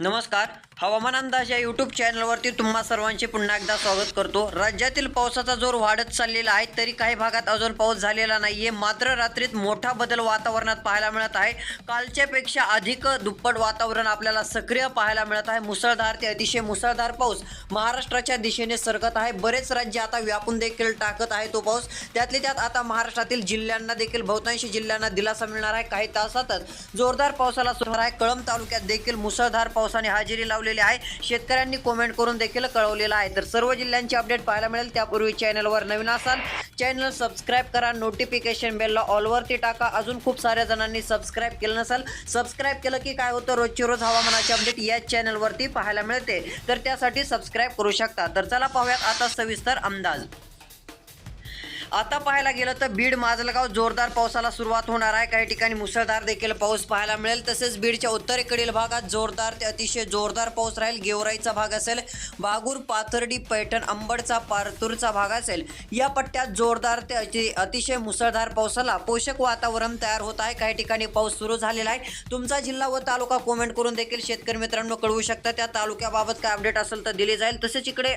नमस्कार. हवामान अंदाज या यूट्यूब चॅनलवरती तुम्हा सर्वांचे पुन्हा एकदा स्वागत करतो. राज्यातील पावसाचा जोर वाढत चाललेला आहे तरी काही भागात अजून पाऊस झालेला नाहीये. मात्र रात्रीत मोठा बदल वातावरणात पाहायला मिळत आहे. कालच्यापेक्षा अधिक दुप्पट वातावरण आपल्याला सक्रिय पाहायला मिळत आहे. मुसळधार ते अतिशय मुसळधार पाऊस महाराष्ट्राच्या दिशेने सरकत आहे. बरेच राज्य आता व्यापून देखील टाकत आहे तो पाऊस. त्यातले त्यात आता महाराष्ट्रातील जिल्ह्यांना देखील बहुतांशी जिल्ह्यांना दिलासा मिळणार आहे. काही तासातच जोरदार पावसाला सुधार आहे. कळंब तालुक्यात देखील मुसळधार पावसाने हजेरी लावलेली आहे. शेतकऱ्यांनी कमेंट करून देखील कळवलेलं आहे. तर सर्व जिल्ह्यांची अपडेट पाहायला मिळेल. त्यापूर्वी चॅनलवर नवीन असाल चॅनल सबस्क्राईब करा. नोटिफिकेशन बेलला ऑलवरती टाका. अजून खूप साऱ्या जणांनी सबस्क्राईब केलं नसेल सबस्क्राईब केलं की काय होतं? रोजची रोज हवामानाची अपडेट याच चॅनलवरती पाहायला मिळते. तर त्यासाठी सबस्क्राईब करू शकता. तर चला पाहूयात आता सविस्तर अंदाज. आता पाहायला गेलं तर बीड माजलगाव जोरदार पावसाला सुरुवात होणार आहे. काही ठिकाणी मुसळधार देखील पाऊस पाहायला मिळेल. तसेच बीडच्या उत्तरेकडील भागात जोरदार ते अतिशय जोरदार पाऊस राहील. गेवराईचा भाग असेल बागूर पाथर्डी पैठण अंबडचा पारतूरचा भाग असेल. या पट्ट्यात जोरदार ते अति अतिशय मुसळधार पावसाला पोषक वातावरण तयार होत आहे. काही ठिकाणी पाऊस सुरू झालेला आहे. तुमचा जिल्हा व तालुका कमेंट करून देखील शेतकरी मित्रांनो कळवू शकता. त्या तालुक्याबाबत काय अपडेट असेल तर दिली जाईल. तसेच इकडे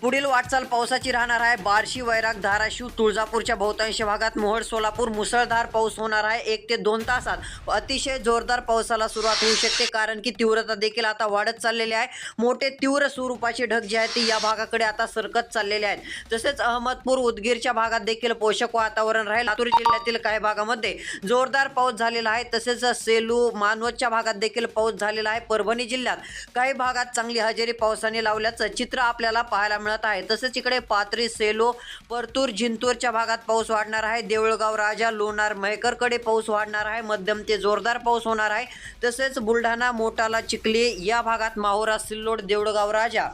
पुढील वाटचाल पावसाची राहणार आहे. बार्शी वैराग धाराशिव तुळजापूरच्या बहुतांश भागात मोहोळ सोलापूर मुसळधार पाऊस होणार आहे. एक ते दोन तासात अतिशय जोरदार पावसाला सुरुवात होऊ शकते कारण की तीव्रता देखील आता वाढत चाललेली आहे. मोठे तीव्र स्वरूपाचे ढग जे आहेत ते या भागाकडे आता सरकत चाललेले आहेत. तसेच अहमदपूर उदगीरच्या भागात देखील पोषक वातावरण राहील. लातूर जिल्ह्यातील काही भागामध्ये जोरदार पाऊस झालेला आहे. तसेच सेलू मानवतच्या भागात देखील पाऊस झालेला आहे. परभणी जिल्ह्यात काही भागात चांगली हजेरी पावसाने लावल्याचं चित्र आपल्याला पाहायला मिळत आहे. तसेच इकडे पाथरी सेलो परतूर जिंतूरच्या भागात पाऊस वाढणार आहे. देऊळगाव राजा लोणार महेकरकडे पाऊस वाढणार आहे. मध्यम ते जोरदार पाऊस होणार आहे. तसेच बुलढाणा मोटाला चिखली या भागात माहुरा सिल्लोड देऊळगाव राजा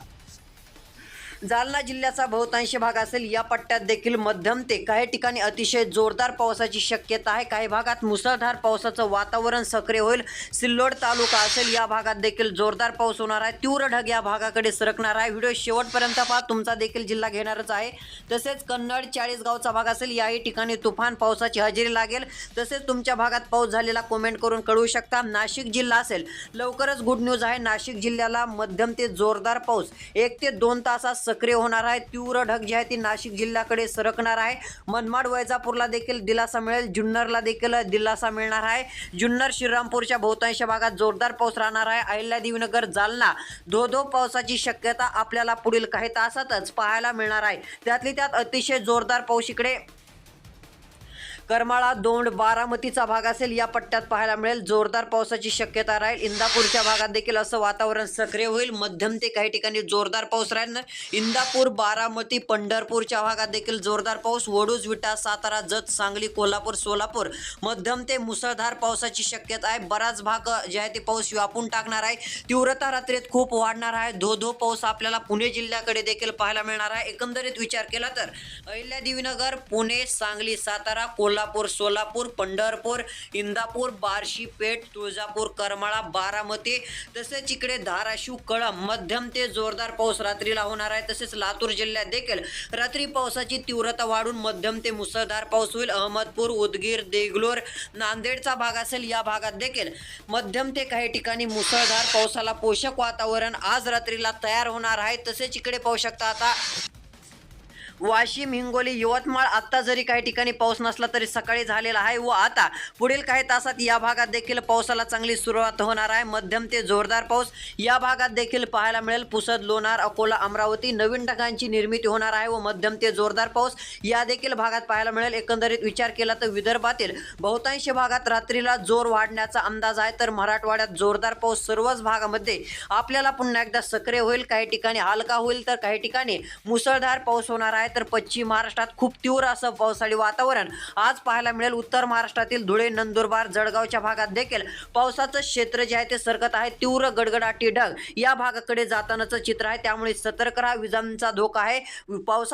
जालना जिल्ह्याचा बहुतांश भाग असेल या पट्ट्यात देखील मध्यम ते काही ठिकाणी अतिशय जोरदार पावसाची शक्यता आहे. काही भागात मुसळधार पावसाचं वातावरण सक्रिय होईल. सिल्लोड तालुका असेल या भागात देखील जोरदार पाऊस होणार आहे. तीव्र ढग या भागाकडे सरकणार आहे. व्हिडिओ शेवटपर्यंत पहा. तुमचा देखील जिल्हा घेणारच आहे. तसेच कन्नड चाळीसगावचा भाग असेल याही ठिकाणी तुफान पावसाची हजेरी लागेल. तसेच तुमच्या भागात पाऊस झालेला कमेंट करून कळवू शकता. नाशिक जिल्हा असेल लवकरच गुड न्यूज आहे. नाशिक जिल्ह्याला मध्यम ते जोरदार पाऊस. एक ते दोन तासात सक्रिय होणार आहे. तीव्र ढग जी आहे ती नाशिक जिल्ह्याकडे सरकणार आहे. मनमाड वैजापूरला देखील दिलासा मिळेल. जुन्नरला देखील दिलासा मिळणार आहे. जुन्नर श्रीरामपूरच्या बहुतांश भागात जोरदार पाऊस राहणार आहे. अहिल्यादेवीनगर जालना धो धो पावसाची शक्यता आपल्याला पुढील काही तासातच पाहायला मिळणार आहे. त्यातली त्यात अतिशय जोरदार पाऊस इकडे करमाळा दोंड बारामतीचा भाग असेल या पट्ट्यात पाहायला मिळेल. जोरदार पावसाची शक्यता राहील. इंदापूरच्या भागात देखील असं वातावरण सक्रिय होईल. मध्यम ते काही ठिकाणी जोरदार पाऊस राहील इंदापूर बारामती पंढरपूरच्या भागात देखील जोरदार पाऊस. वडूज विटा सातारा जत सांगली कोल्हापूर सोलापूर. मध्यम ते मुसळधार पावसाची शक्यता आहे. बराच भाग जे आहे ते पाऊस व्यापून टाकणार आहे. तीव्रता रात्रीत खूप वाढणार आहे. धो धो पाऊस आपल्याला पुणे जिल्ह्याकडे देखील पाहायला मिळणार आहे. एकंदरीत विचार केला तर अहिल्यादेवीनगर पुणे सांगली सातारा कोल्हापूर सोलापूर पंढरपूर इंदापूर बार्शी पेठ तुळजापूर करमाळा बारामती तसेच इकडे धाराशिव कळम मध्यम ते जोरदार पाऊस रात्रीला होणार आहे. तसेच लातूर जिल्ह्यात देखील रात्री पावसाची तीव्रता वाढून मध्यम ते मुसळधार पाऊस होईल. अहमदपूर उदगीर देगलोर नांदेडचा भाग असेल या भागात देखील मध्यम ते काही ठिकाणी मुसळधार पावसाला पोषक वातावरण आज रात्रीला तयार होणार आहे. तसेच इकडे पाहू शकता आता वाशिम हिंगोली यवतमाळ आत्ता जरी काही ठिकाणी पाऊस नसला तरी सकाळी झालेला आहे व आता पुढील काही तासात या भागात देखील पावसाला चांगली सुरुवात होणार आहे. मध्यम ते जोरदार पाऊस या भागात देखील पाहायला मिळेल. पुसद लोणार अकोला अमरावती नवीन ढगांची निर्मिती होणार आहे व मध्यम ते जोरदार पाऊस या देखील भागात पाहायला मिळेल. एकंदरीत विचार केला तर विदर्भातील बहुतांश भागात रात्रीला जोर वाढण्याचा अंदाज आहे. तर मराठवाड्यात जोरदार पाऊस सर्वच भागामध्ये आपल्याला पुन्हा एकदा सक्रिय होईल. काही ठिकाणी हलका होईल तर काही ठिकाणी मुसळधार पाऊस होणार आहे. तर पश्चिम महाराष्ट्रात खूप तीव्र असं पावसाळी वातावरण. आज पाहायला मिळेल उत्तर महाराष्ट्रातील धुळे नंदुरबार जळगावच्या भागात देखील पावसाचं क्षेत्र जे आहे ते सरकत आहे. तीव्र गडगडाटी ढग या भागाकडे जातानाचं चित्र आहे. त्यामुळे सतर्क राहा. विजांचा धोका आहे. पावसा